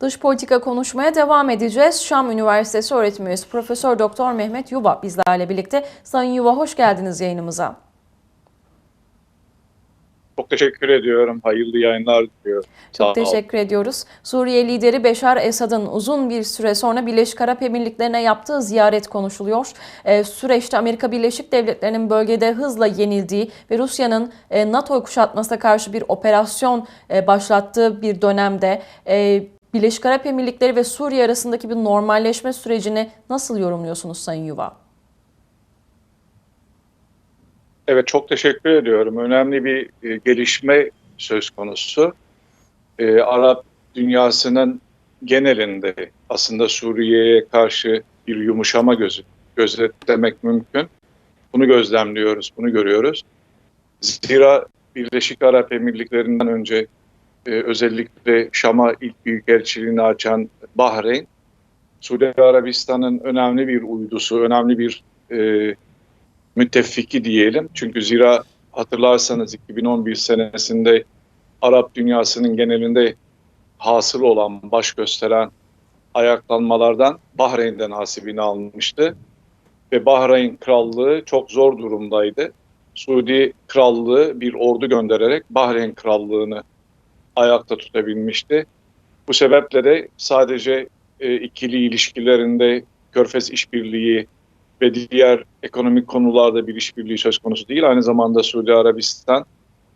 Dış politika konuşmaya devam edeceğiz. Şam Üniversitesi öğretim üyesi Profesör Doktor Mehmet Yuva bizlerle birlikte. Sayın Yuva hoş geldiniz yayınımıza. Çok teşekkür ediyorum. Hayırlı yayınlar diliyorum. Çok Sağ ol. teşekkür ediyoruz. Suriye lideri Beşar Esad'ın uzun bir süre sonra Birleşik Arap Emirlikleri'ne yaptığı ziyaret konuşuluyor. Ee, süreçte Amerika Birleşik Devletleri'nin bölgede hızla yenildiği ve Rusya'nın e, NATO'yu kuşatmasına karşı bir operasyon e, başlattığı bir dönemde e, Birleşik Arap Emirlikleri ve Suriye arasındaki bir normalleşme sürecini nasıl yorumluyorsunuz Sayın Yuva? Evet çok teşekkür ediyorum. Önemli bir e, gelişme söz konusu. E, Arap dünyasının genelinde aslında Suriye'ye karşı bir yumuşama gözü, gözetlemek mümkün. Bunu gözlemliyoruz, bunu görüyoruz. Zira Birleşik Arap Emirlikleri'nden önce e, özellikle Şam'a ilk büyükelçiliğini açan Bahreyn, Suudi Arabistan'ın önemli bir uydusu, önemli bir e, müttefiki diyelim. Çünkü zira hatırlarsanız 2011 senesinde Arap dünyasının genelinde hasıl olan, baş gösteren ayaklanmalardan Bahreyn'den hasibini almıştı. Ve Bahreyn Krallığı çok zor durumdaydı. Suudi Krallığı bir ordu göndererek Bahreyn Krallığı'nı ayakta tutabilmişti. Bu sebeple de sadece e, ikili ilişkilerinde Körfez işbirliği ve diğer ekonomik konularda bir işbirliği söz konusu değil. Aynı zamanda Suudi Arabistan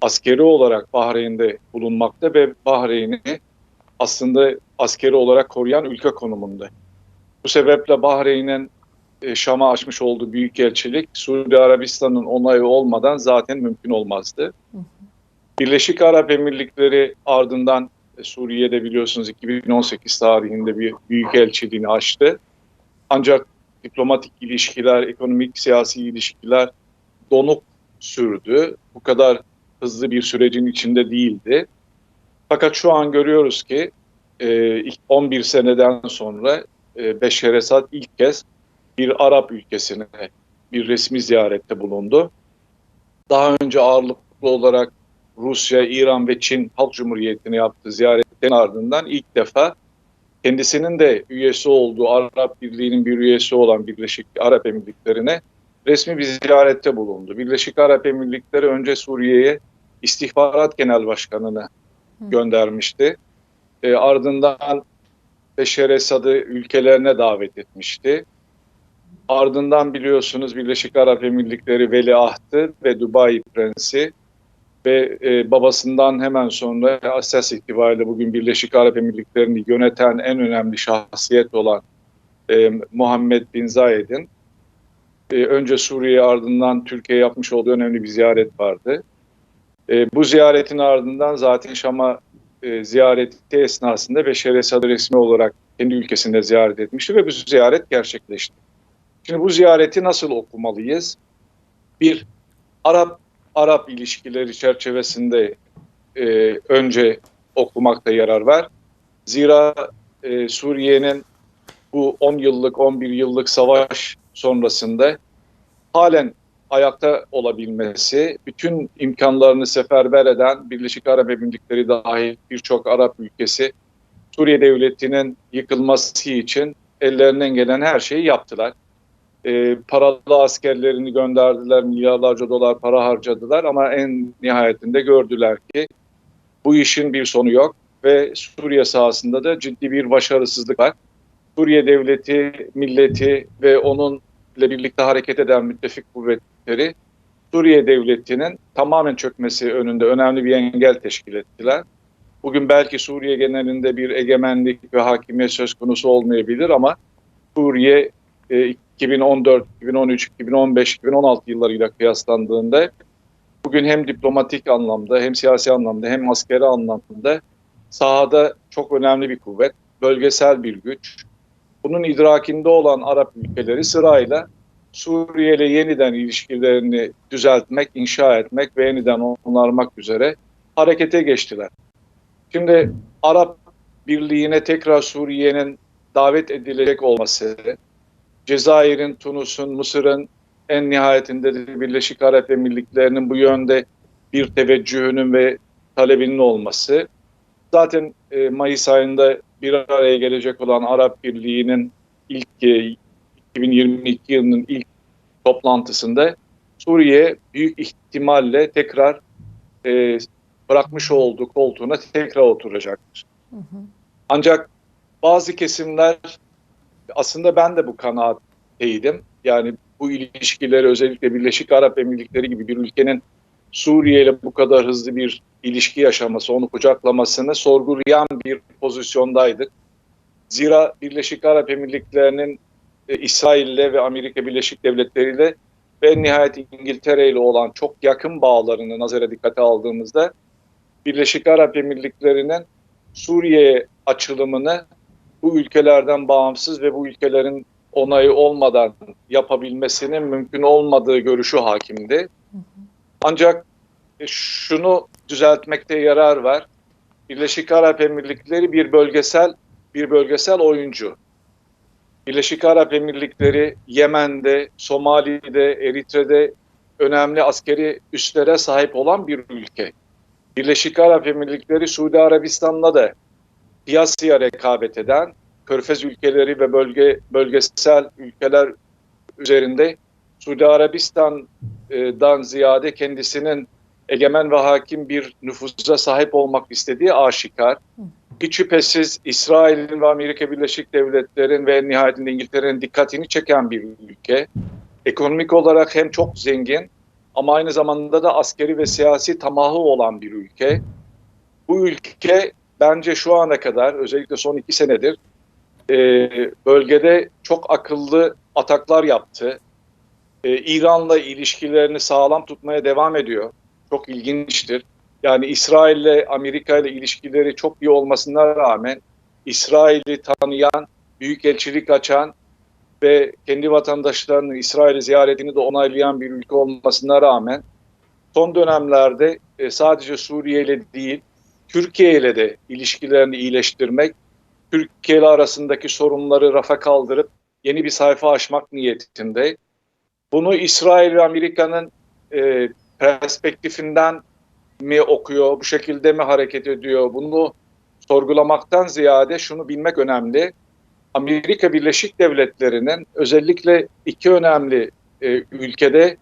askeri olarak Bahreyn'de bulunmakta ve Bahreyn'i aslında askeri olarak koruyan ülke konumunda. Bu sebeple Bahreyn'in e, Şam'a açmış olduğu büyükelçilik Suudi Arabistan'ın onayı olmadan zaten mümkün olmazdı. Birleşik Arap Emirlikleri ardından e, Suriye'de biliyorsunuz 2018 tarihinde bir büyükelçiliğini açtı. Ancak diplomatik ilişkiler, ekonomik siyasi ilişkiler donuk sürdü. Bu kadar hızlı bir sürecin içinde değildi. Fakat şu an görüyoruz ki e, ilk 11 seneden sonra e, Beşer Esad ilk kez bir Arap ülkesine bir resmi ziyarette bulundu. Daha önce ağırlıklı olarak Rusya, İran ve Çin Halk Cumhuriyeti'ne yaptığı ziyaretin ardından ilk defa kendisinin de üyesi olduğu Arap Birliği'nin bir üyesi olan Birleşik Arap Emirlikleri'ne resmi bir ziyarette bulundu. Birleşik Arap Emirlikleri önce Suriye'ye istihbarat genel başkanını göndermişti. E, ardından Beşer Esad'ı ülkelerine davet etmişti. Ardından biliyorsunuz Birleşik Arap Emirlikleri Veliahtı ve Dubai Prensi ve e, babasından hemen sonra asas itibariyle bugün Birleşik Arap Emirlikleri'ni yöneten en önemli şahsiyet olan e, Muhammed Bin Zayed'in e, önce Suriye ardından Türkiye yapmış olduğu önemli bir ziyaret vardı. E, bu ziyaretin ardından zaten Şam'a e, ziyareti esnasında Beşer Esad'ı resmi olarak kendi ülkesinde ziyaret etmişti ve bu ziyaret gerçekleşti. Şimdi bu ziyareti nasıl okumalıyız? Bir, Arap Arap ilişkileri çerçevesinde e, önce okumakta yarar var. Zira e, Suriye'nin bu 10 yıllık, 11 yıllık savaş sonrasında halen ayakta olabilmesi, bütün imkanlarını seferber eden Birleşik Arap Emirlikleri dahil birçok Arap ülkesi Suriye devletinin yıkılması için ellerinden gelen her şeyi yaptılar e, paralı askerlerini gönderdiler, milyarlarca dolar para harcadılar ama en nihayetinde gördüler ki bu işin bir sonu yok ve Suriye sahasında da ciddi bir başarısızlık var. Suriye devleti, milleti ve onunla birlikte hareket eden müttefik kuvvetleri Suriye devletinin tamamen çökmesi önünde önemli bir engel teşkil ettiler. Bugün belki Suriye genelinde bir egemenlik ve hakimiyet söz konusu olmayabilir ama Suriye 2014, 2013, 2015, 2016 yıllarıyla kıyaslandığında bugün hem diplomatik anlamda hem siyasi anlamda hem askeri anlamda sahada çok önemli bir kuvvet, bölgesel bir güç. Bunun idrakinde olan Arap ülkeleri sırayla Suriye ile yeniden ilişkilerini düzeltmek, inşa etmek ve yeniden onarmak üzere harekete geçtiler. Şimdi Arap Birliği'ne tekrar Suriye'nin davet edilecek olması, Cezayir'in, Tunus'un, Mısır'ın en nihayetinde de Birleşik Arap Emirlikleri'nin bu yönde bir teveccühünün ve talebinin olması. Zaten e, Mayıs ayında bir araya gelecek olan Arap Birliği'nin ilk e, 2022 yılının ilk toplantısında Suriye büyük ihtimalle tekrar e, bırakmış olduğu koltuğuna tekrar oturacaktır. Hı hı. Ancak bazı kesimler aslında ben de bu kanaatteydim. Yani bu ilişkileri özellikle Birleşik Arap Emirlikleri gibi bir ülkenin Suriye ile bu kadar hızlı bir ilişki yaşaması, onu kucaklamasını sorgulayan bir pozisyondaydık. Zira Birleşik Arap Emirlikleri'nin e, İsrail ile ve Amerika Birleşik Devletleri ile ve nihayet İngiltere ile olan çok yakın bağlarını nazara dikkate aldığımızda Birleşik Arap Emirlikleri'nin Suriye açılımını bu ülkelerden bağımsız ve bu ülkelerin onayı olmadan yapabilmesinin mümkün olmadığı görüşü hakimdi. Ancak e, şunu düzeltmekte yarar var. Birleşik Arap Emirlikleri bir bölgesel bir bölgesel oyuncu. Birleşik Arap Emirlikleri Yemen'de, Somali'de, Eritre'de önemli askeri üslere sahip olan bir ülke. Birleşik Arap Emirlikleri Suudi Arabistan'la da piyasaya rekabet eden Körfez ülkeleri ve bölge bölgesel ülkeler üzerinde Suudi Arabistan'dan ziyade kendisinin egemen ve hakim bir nüfuza sahip olmak istediği aşikar. Hiç şüphesiz İsrail'in ve Amerika Birleşik Devletleri'nin ve nihayetinde İngiltere'nin dikkatini çeken bir ülke. Ekonomik olarak hem çok zengin ama aynı zamanda da askeri ve siyasi tamahı olan bir ülke. Bu ülke bence şu ana kadar özellikle son iki senedir e, bölgede çok akıllı ataklar yaptı. E, İran'la ilişkilerini sağlam tutmaya devam ediyor. Çok ilginçtir. Yani İsrail ile Amerika ile ilişkileri çok iyi olmasına rağmen İsrail'i tanıyan, büyükelçilik açan ve kendi vatandaşlarının İsrail'i ziyaretini de onaylayan bir ülke olmasına rağmen son dönemlerde e, sadece Suriye ile değil, Türkiye ile de ilişkilerini iyileştirmek, Türkiye ile arasındaki sorunları rafa kaldırıp yeni bir sayfa açmak niyetinde. Bunu İsrail ve Amerika'nın e, perspektifinden mi okuyor, bu şekilde mi hareket ediyor? Bunu sorgulamaktan ziyade şunu bilmek önemli. Amerika Birleşik Devletleri'nin özellikle iki önemli e, ülkede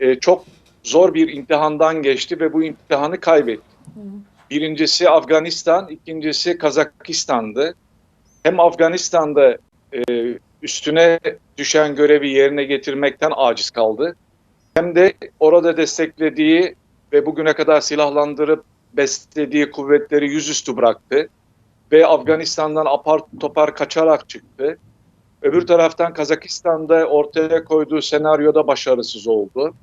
e, çok zor bir imtihandan geçti ve bu imtihanı kaybetti. Birincisi Afganistan, ikincisi Kazakistan'dı. Hem Afganistan'da e, üstüne düşen görevi yerine getirmekten aciz kaldı. Hem de orada desteklediği ve bugüne kadar silahlandırıp beslediği kuvvetleri yüzüstü bıraktı. Ve Afganistan'dan apar topar kaçarak çıktı. Öbür taraftan Kazakistan'da ortaya koyduğu senaryoda başarısız oldu.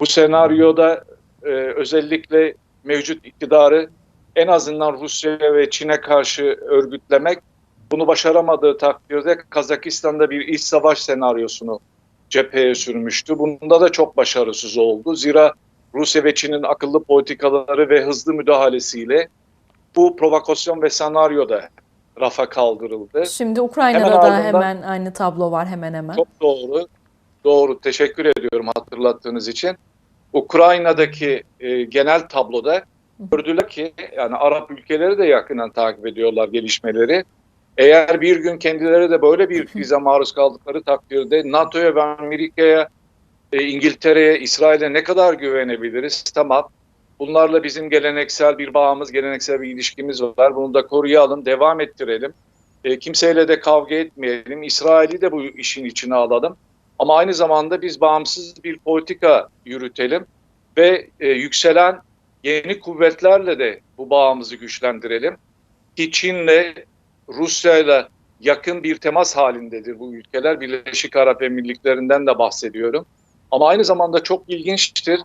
Bu senaryoda e, özellikle mevcut iktidarı en azından Rusya ve Çin'e karşı örgütlemek bunu başaramadığı takdirde Kazakistan'da bir iç savaş senaryosunu cepheye sürmüştü. Bunda da çok başarısız oldu. Zira Rusya ve Çin'in akıllı politikaları ve hızlı müdahalesiyle bu provokasyon ve senaryoda rafa kaldırıldı. Şimdi Ukrayna'da Hemen da hemen aynı tablo var hemen hemen. Çok doğru. Doğru. Teşekkür ediyorum hatırlattığınız için. Ukrayna'daki e, genel tabloda gördüler ki yani Arap ülkeleri de yakından takip ediyorlar gelişmeleri. Eğer bir gün kendileri de böyle bir krize maruz kaldıkları takdirde NATO'ya ve Amerika'ya, e, İngiltere'ye, İsrail'e ne kadar güvenebiliriz? Tamam. Bunlarla bizim geleneksel bir bağımız, geleneksel bir ilişkimiz var. Bunu da koruyalım, devam ettirelim. E, kimseyle de kavga etmeyelim. İsrail'i de bu işin içine alalım. Ama aynı zamanda biz bağımsız bir politika yürütelim ve e, yükselen yeni kuvvetlerle de bu bağımızı güçlendirelim. Ki Çin'le, Rusya'yla yakın bir temas halindedir bu ülkeler. Birleşik Arap Emirlikleri'nden de bahsediyorum. Ama aynı zamanda çok ilginçtir.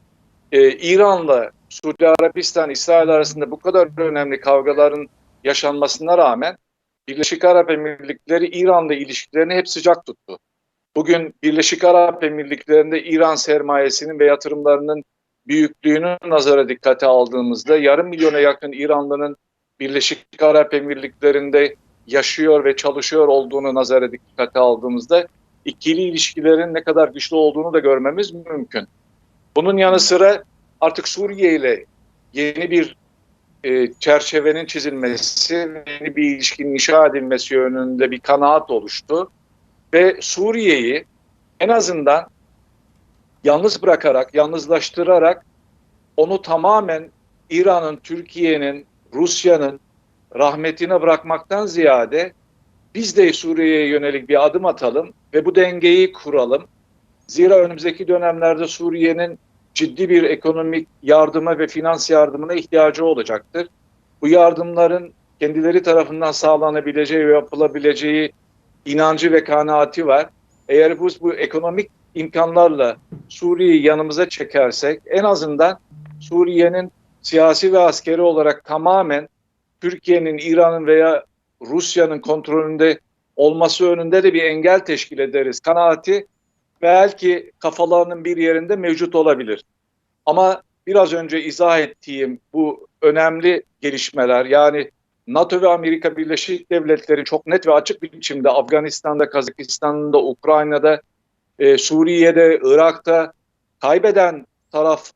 Ee, İran'la Suudi Arabistan, İsrail arasında bu kadar önemli kavgaların yaşanmasına rağmen Birleşik Arap Emirlikleri İran'la ilişkilerini hep sıcak tuttu. Bugün Birleşik Arap Emirlikleri'nde İran sermayesinin ve yatırımlarının büyüklüğünü nazara dikkate aldığımızda yarım milyona yakın İranlı'nın Birleşik Arap Emirlikleri'nde yaşıyor ve çalışıyor olduğunu nazara dikkate aldığımızda ikili ilişkilerin ne kadar güçlü olduğunu da görmemiz mümkün. Bunun yanı sıra artık Suriye ile yeni bir e, çerçevenin çizilmesi, yeni bir ilişkinin inşa edilmesi yönünde bir kanaat oluştu. Ve Suriye'yi en azından yalnız bırakarak, yalnızlaştırarak onu tamamen İran'ın, Türkiye'nin, Rusya'nın rahmetine bırakmaktan ziyade biz de Suriye'ye yönelik bir adım atalım ve bu dengeyi kuralım. Zira önümüzdeki dönemlerde Suriye'nin ciddi bir ekonomik yardıma ve finans yardımına ihtiyacı olacaktır. Bu yardımların kendileri tarafından sağlanabileceği ve yapılabileceği inancı ve kanaati var. Eğer biz bu ekonomik imkanlarla Suriye'yi yanımıza çekersek en azından Suriye'nin siyasi ve askeri olarak tamamen Türkiye'nin, İran'ın veya Rusya'nın kontrolünde olması önünde de bir engel teşkil ederiz. Kanaati belki kafalarının bir yerinde mevcut olabilir. Ama biraz önce izah ettiğim bu önemli gelişmeler yani NATO ve Amerika Birleşik Devletleri çok net ve açık bir biçimde Afganistan'da, Kazakistan'da, Ukrayna'da, e, Suriye'de, Irak'ta kaybeden taraf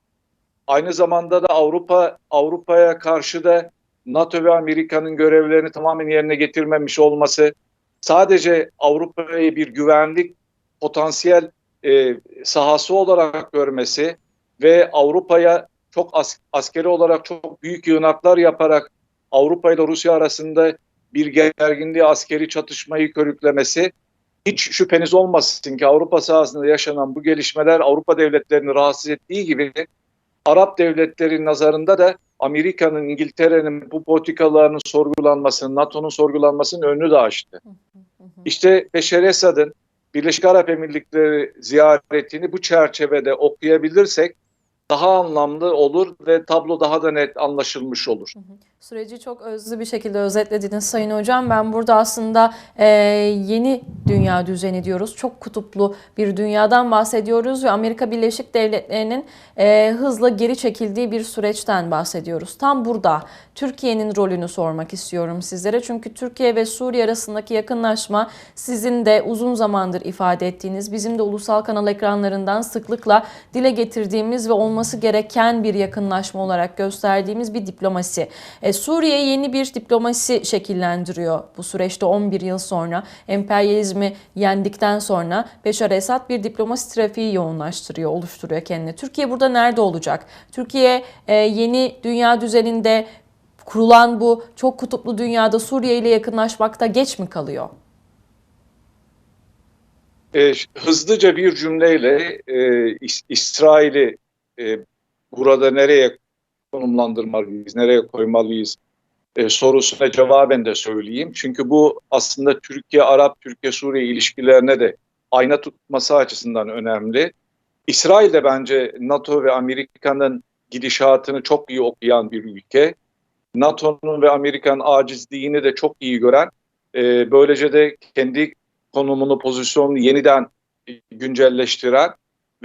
aynı zamanda da Avrupa Avrupa'ya karşı da NATO ve Amerika'nın görevlerini tamamen yerine getirmemiş olması sadece Avrupa'yı bir güvenlik potansiyel e, sahası olarak görmesi ve Avrupa'ya çok as askeri olarak çok büyük yığınaklar yaparak Avrupa ile Rusya arasında bir gerginliği, askeri çatışmayı körüklemesi hiç şüpheniz olmasın ki Avrupa sahasında yaşanan bu gelişmeler Avrupa devletlerini rahatsız ettiği gibi Arap devletleri nazarında da Amerika'nın, İngiltere'nin bu politikalarının sorgulanmasının, NATO'nun sorgulanmasının önünü de açtı. İşte Beşer Esad'ın Birleşik Arap Emirlikleri ziyaretini bu çerçevede okuyabilirsek daha anlamlı olur ve tablo daha da net anlaşılmış olur. Süreci çok özlü bir şekilde özetlediniz Sayın Hocam. Ben burada aslında e, yeni dünya düzeni diyoruz. Çok kutuplu bir dünyadan bahsediyoruz ve Amerika Birleşik Devletleri'nin e, hızla geri çekildiği bir süreçten bahsediyoruz. Tam burada Türkiye'nin rolünü sormak istiyorum sizlere. Çünkü Türkiye ve Suriye arasındaki yakınlaşma sizin de uzun zamandır ifade ettiğiniz, bizim de ulusal kanal ekranlarından sıklıkla dile getirdiğimiz ve olması gereken bir yakınlaşma olarak gösterdiğimiz bir diplomasi. E, Suriye yeni bir diplomasi şekillendiriyor bu süreçte 11 yıl sonra. Emperyalizmi yendikten sonra Beşar Esad bir diplomasi trafiği yoğunlaştırıyor, oluşturuyor kendine. Türkiye burada nerede olacak? Türkiye e, yeni dünya düzeninde kurulan bu çok kutuplu dünyada Suriye ile yakınlaşmakta geç mi kalıyor? E, hızlıca bir cümleyle e, İs- İsrail'i e, burada nereye konumlandırmalıyız, nereye koymalıyız e, sorusuna cevaben de söyleyeyim. Çünkü bu aslında Türkiye-Arap, Türkiye-Suriye ilişkilerine de ayna tutması açısından önemli. İsrail de bence NATO ve Amerika'nın gidişatını çok iyi okuyan bir ülke. NATO'nun ve Amerika'nın acizliğini de çok iyi gören, e, böylece de kendi konumunu, pozisyonunu yeniden güncelleştiren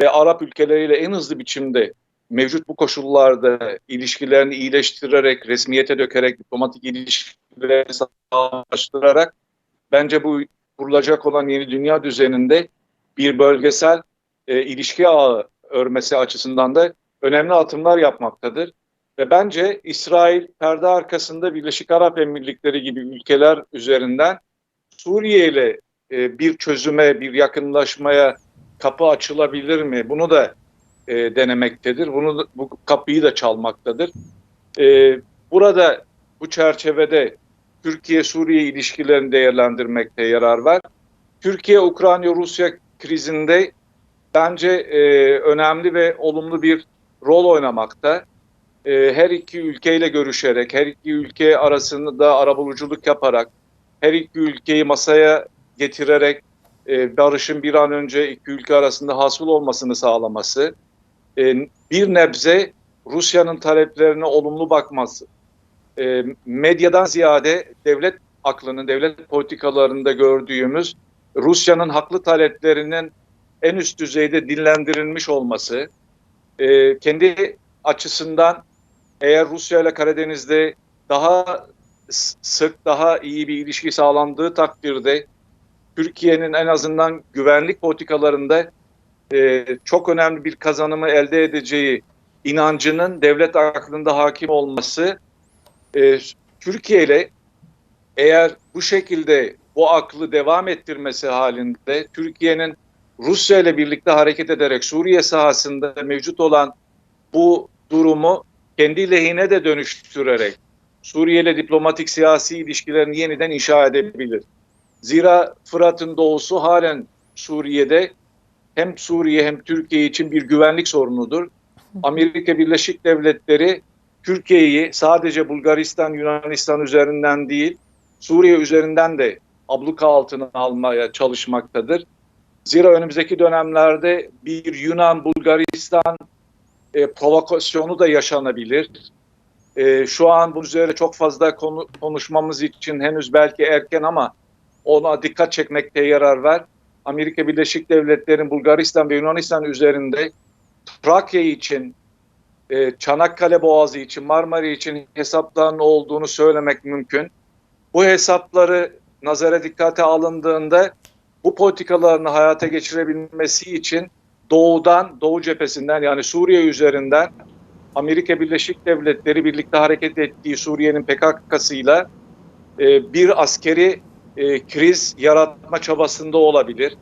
ve Arap ülkeleriyle en hızlı biçimde mevcut bu koşullarda ilişkilerini iyileştirerek, resmiyete dökerek, diplomatik ilişkileri sağlaştırarak bence bu kurulacak olan yeni dünya düzeninde bir bölgesel e, ilişki ağı örmesi açısından da önemli atımlar yapmaktadır. Ve bence İsrail perde arkasında Birleşik Arap Emirlikleri gibi ülkeler üzerinden Suriye ile e, bir çözüme, bir yakınlaşmaya kapı açılabilir mi? Bunu da e, denemektedir. Bunu da- bu kapıyı da çalmaktadır. E, burada bu çerçevede Türkiye-Suriye ilişkilerini değerlendirmekte yarar var. Türkiye-Ukrayna-Rusya krizinde bence e, önemli ve olumlu bir rol oynamakta. E, her iki ülkeyle görüşerek, her iki ülke arasında arabuluculuk yaparak, her iki ülkeyi masaya getirerek e, barışın bir an önce iki ülke arasında hasıl olmasını sağlaması, e, bir nebze Rusya'nın taleplerine olumlu bakması, e, medyadan ziyade devlet aklının, devlet politikalarında gördüğümüz Rusya'nın haklı taleplerinin en üst düzeyde dinlendirilmiş olması, e, kendi açısından eğer Rusya ile Karadeniz'de daha sık, daha iyi bir ilişki sağlandığı takdirde Türkiye'nin en azından güvenlik politikalarında e, çok önemli bir kazanımı elde edeceği inancının devlet aklında hakim olması e, Türkiye ile eğer bu şekilde bu aklı devam ettirmesi halinde Türkiye'nin Rusya ile birlikte hareket ederek Suriye sahasında mevcut olan bu durumu kendi lehine de dönüştürerek Suriye ile diplomatik siyasi ilişkilerini yeniden inşa edebilir. Zira Fırat'ın doğusu halen Suriye'de hem Suriye hem Türkiye için bir güvenlik sorunudur. Amerika Birleşik Devletleri Türkiye'yi sadece Bulgaristan, Yunanistan üzerinden değil, Suriye üzerinden de abluka altına almaya çalışmaktadır. Zira önümüzdeki dönemlerde bir Yunan-Bulgaristan e, provokasyonu da yaşanabilir. E, şu an bu üzerine çok fazla konu, konuşmamız için henüz belki erken ama ona dikkat çekmekte yarar var. Amerika Birleşik Devletleri'nin Bulgaristan ve Yunanistan üzerinde Trakya için, e, Çanakkale Boğazı için, Marmara için hesaplarının olduğunu söylemek mümkün. Bu hesapları nazara dikkate alındığında bu politikalarını hayata geçirebilmesi için doğudan, doğu cephesinden yani Suriye üzerinden Amerika Birleşik Devletleri birlikte hareket ettiği Suriye'nin PKK'sıyla e, bir askeri e, kriz yaratma çabasında olabilir.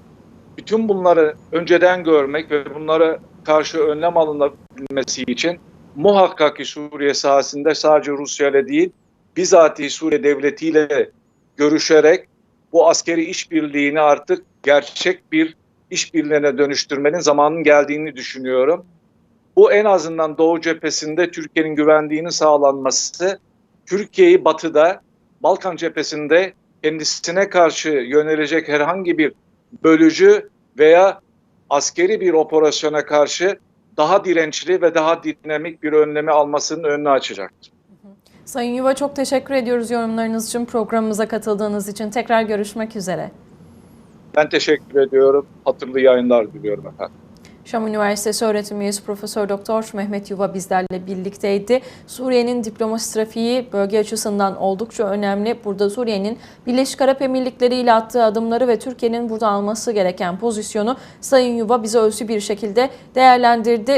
Bütün bunları önceden görmek ve bunlara karşı önlem alınabilmesi için muhakkak ki Suriye sahasında sadece Rusya ile değil, bizatihi Suriye devletiyle görüşerek bu askeri işbirliğini artık gerçek bir işbirliğine dönüştürmenin zamanının geldiğini düşünüyorum. Bu en azından Doğu cephesinde Türkiye'nin güvenliğinin sağlanması, Türkiye'yi batıda, Balkan cephesinde kendisine karşı yönelecek herhangi bir bölücü veya askeri bir operasyona karşı daha dirençli ve daha dinamik bir önlemi almasının önünü açacaktır. Sayın Yuva çok teşekkür ediyoruz yorumlarınız için, programımıza katıldığınız için. Tekrar görüşmek üzere. Ben teşekkür ediyorum. Hatırlı yayınlar diliyorum efendim. Şam Üniversitesi öğretim üyesi Profesör Doktor Mehmet Yuva bizlerle birlikteydi. Suriye'nin diplomasi trafiği bölge açısından oldukça önemli. Burada Suriye'nin Birleşik Arap Emirlikleri ile attığı adımları ve Türkiye'nin burada alması gereken pozisyonu Sayın Yuva bize ölçü bir şekilde değerlendirdi.